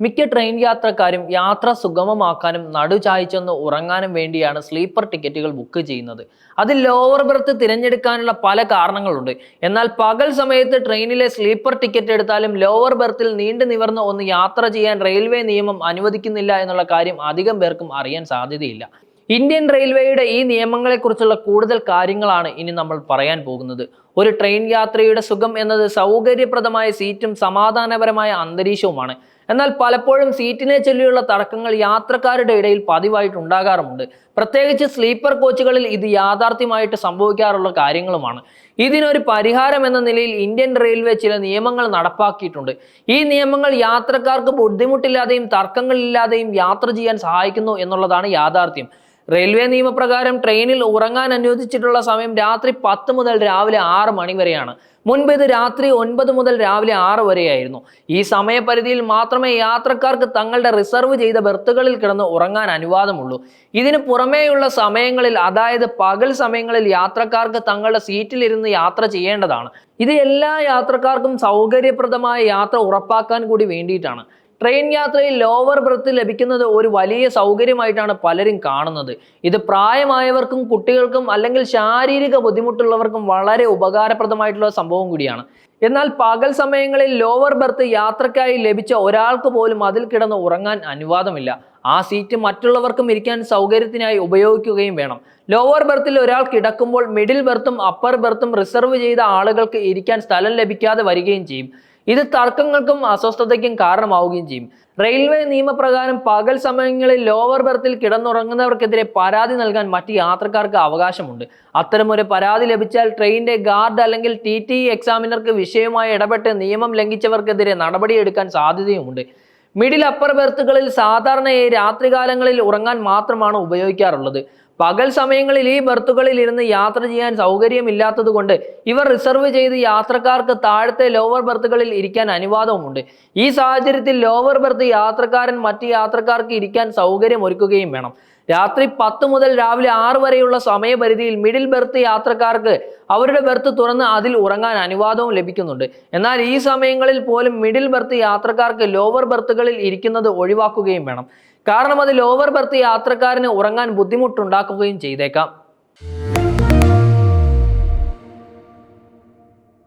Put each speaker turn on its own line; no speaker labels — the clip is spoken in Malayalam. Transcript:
മിക്ക ട്രെയിൻ യാത്രക്കാരും യാത്ര സുഗമമാക്കാനും നടുചായ്ച്ചൊന്ന് ഉറങ്ങാനും വേണ്ടിയാണ് സ്ലീപ്പർ ടിക്കറ്റുകൾ ബുക്ക് ചെയ്യുന്നത്. അതിൽ ലോവർ ബെർത്ത് തിരഞ്ഞെടുക്കാനുള്ള പല കാരണങ്ങളുണ്ട്. എന്നാൽ പകൽ സമയത്ത് ട്രെയിനിലെ സ്ലീപ്പർ ടിക്കറ്റ് എടുത്താലും ലോവർ ബെർത്തിൽ നീണ്ടു നിവർന്ന് ഒന്ന് യാത്ര ചെയ്യാൻ റെയിൽവേ നിയമം അനുവദിക്കുന്നില്ല എന്നുള്ള കാര്യം അധികം പേർക്കും അറിയാൻ സാധ്യതയില്ല. ഇന്ത്യൻ റെയിൽവേയുടെ ഈ നിയമങ്ങളെക്കുറിച്ചുള്ള കൂടുതൽ കാര്യങ്ങളാണ് ഇനി നമ്മൾ പറയാൻ പോകുന്നത്. ഒരു ട്രെയിൻ യാത്രയുടെ സുഖം എന്നത് സൗകര്യപ്രദമായ സീറ്റും സമാധാനപരമായ അന്തരീക്ഷവുമാണ്. എന്നാൽ പലപ്പോഴും സീറ്റിനെ ചൊല്ലിയുള്ള തടക്കങ്ങൾ യാത്രക്കാരുടെ ഇടയിൽ പതിവായിട്ട് ഉണ്ടാകാറുമുണ്ട് പ്രത്യേകിച്ച് സ്ലീപ്പർ കോച്ചുകളിൽ ഇത് യാഥാർത്ഥ്യമായിട്ട് സംഭവിക്കാറുള്ള കാര്യങ്ങളുമാണ്. ഇതിനൊരു പരിഹാരം എന്ന നിലയിൽ ഇന്ത്യൻ റെയിൽവേ ചില നിയമങ്ങൾ നടപ്പാക്കിയിട്ടുണ്ട്. ഈ നിയമങ്ങൾ യാത്രക്കാർക്ക് ബുദ്ധിമുട്ടില്ലാതെയും തർക്കങ്ങളില്ലാതെയും യാത്ര ചെയ്യാൻ സഹായിക്കുന്നു എന്നുള്ളതാണ് യാഥാർത്ഥ്യം. റെയിൽവേ നിയമപ്രകാരം ട്രെയിനിൽ ഉറങ്ങാൻ അനുവദിച്ചിട്ടുള്ള സമയം രാത്രി പത്ത് മുതൽ രാവിലെ ആറ് മണി വരെയാണ്. മുൻപ് ഇത് രാത്രി ഒൻപത് മുതൽ രാവിലെ ആറ് വരെയായിരുന്നു. ഈ സമയപരിധിയിൽ മാത്രമേ യാത്രക്കാർക്ക് തങ്ങളുടെ റിസർവ് ചെയ്ത ബെർത്തുകളിൽ കിടന്ന് ഉറങ്ങാൻ അനുവാദമുള്ളൂ. ഇതിന് പുറമേയുള്ള സമയങ്ങളിൽ അതായത് പകൽ സമയങ്ങളിൽ യാത്രക്കാർക്ക് തങ്ങളുടെ സീറ്റിലിരുന്ന് യാത്ര ചെയ്യേണ്ടതാണ്. ഇത് എല്ലാ യാത്രക്കാർക്കും സൗകര്യപ്രദമായ യാത്ര ഉറപ്പാക്കാൻ കൂടി വേണ്ടിയിട്ടാണ്. ട്രെയിൻ യാത്രയിൽ ലോവർ ബർത്ത് ലഭിക്കുന്നത് ഒരു വലിയ സൗകര്യമായിട്ടാണ് പലരും കാണുന്നത്. ഇത് പ്രായമായവർക്കും കുട്ടികൾക്കും അല്ലെങ്കിൽ ശാരീരിക ബുദ്ധിമുട്ടുള്ളവർക്കും വളരെ ഉപകാരപ്രദമായിട്ടുള്ള സംഭവം കൂടിയാണ്. എന്നാൽ പകൽ സമയങ്ങളിൽ ലോവർ ബർത്ത് യാത്രക്കായി ലഭിച്ച ഒരാൾക്ക് പോലും അതിൽ കിടന്ന് ഉറങ്ങാൻ അനുവാദമില്ല. ആ സീറ്റ് മറ്റുള്ളവർക്കും ഇരിക്കാൻ സൗകര്യത്തിനായി ഉപയോഗിക്കുകയും വേണം. ലോവർ ബർത്തിൽ ഒരാൾ കിടക്കുമ്പോൾ മിഡിൽ ബർത്തും അപ്പർ ബർത്തും റിസർവ് ചെയ്ത ആളുകൾക്ക് ഇരിക്കാൻ സ്ഥലം ലഭിക്കാതെ വരികയും ചെയ്യും. ഇത് തർക്കങ്ങൾക്കും അസ്വസ്ഥതയ്ക്കും കാരണമാവുകയും ചെയ്യും. റെയിൽവേ നിയമപ്രകാരം പകൽ സമയങ്ങളിൽ ലോവർ ബർത്തിൽ കിടന്നുറങ്ങുന്നവർക്കെതിരെ പരാതി നൽകാൻ മറ്റ് യാത്രക്കാർക്ക് അവകാശമുണ്ട്. അത്തരമൊരു പരാതി ലഭിച്ചാൽ ട്രെയിനിന്റെ ഗാർഡ് അല്ലെങ്കിൽ ടി ടി എക്സാമിനർക്ക് വിഷയവുമായി ഇടപെട്ട് നിയമം ലംഘിച്ചവർക്കെതിരെ നടപടിയെടുക്കാൻ സാധ്യതയുമുണ്ട്. മിഡിൽ അപ്പർ ബെർത്തുകളിൽ സാധാരണയായി രാത്രികാലങ്ങളിൽ ഉറങ്ങാൻ മാത്രമാണ് ഉപയോഗിക്കാറുള്ളത്. പകൽ സമയങ്ങളിൽ ഈ ബെർത്തുകളിൽ ഇരുന്ന് യാത്ര ചെയ്യാൻ സൗകര്യമില്ലാത്തതുകൊണ്ട് ഇവർ റിസർവ് ചെയ്ത് യാത്രക്കാർക്ക് താഴത്തെ ലോവർ ബെർത്തുകളിൽ ഇരിക്കാൻ അനുവാദവുമുണ്ട്. ഈ സാഹചര്യത്തിൽ ലോവർ ബെർത്ത് യാത്രക്കാരൻ മറ്റ് യാത്രക്കാർക്ക് ഇരിക്കാൻ സൗകര്യം ഒരുക്കുകയും വേണം. രാത്രി പത്ത് മുതൽ രാവിലെ ആറ് വരെയുള്ള സമയപരിധിയിൽ മിഡിൽ ബെർത്ത് യാത്രക്കാർക്ക് അവരുടെ ബെർത്ത് തുറന്ന് അതിൽ ഉറങ്ങാൻ അനുവാദവും ലഭിക്കുന്നുണ്ട്. എന്നാൽ ഈ സമയങ്ങളിൽ പോലും മിഡിൽ ബെർത്ത് യാത്രക്കാർക്ക് ലോവർ ബെർത്തുകളിൽ ഇരിക്കുന്നത് ഒഴിവാക്കുകയും വേണം. കാരണം അത് ലോവർ ബെർത്ത് യാത്രക്കാരന് ഉറങ്ങാൻ ബുദ്ധിമുട്ടുണ്ടാക്കുകയും ചെയ്തേക്കാം.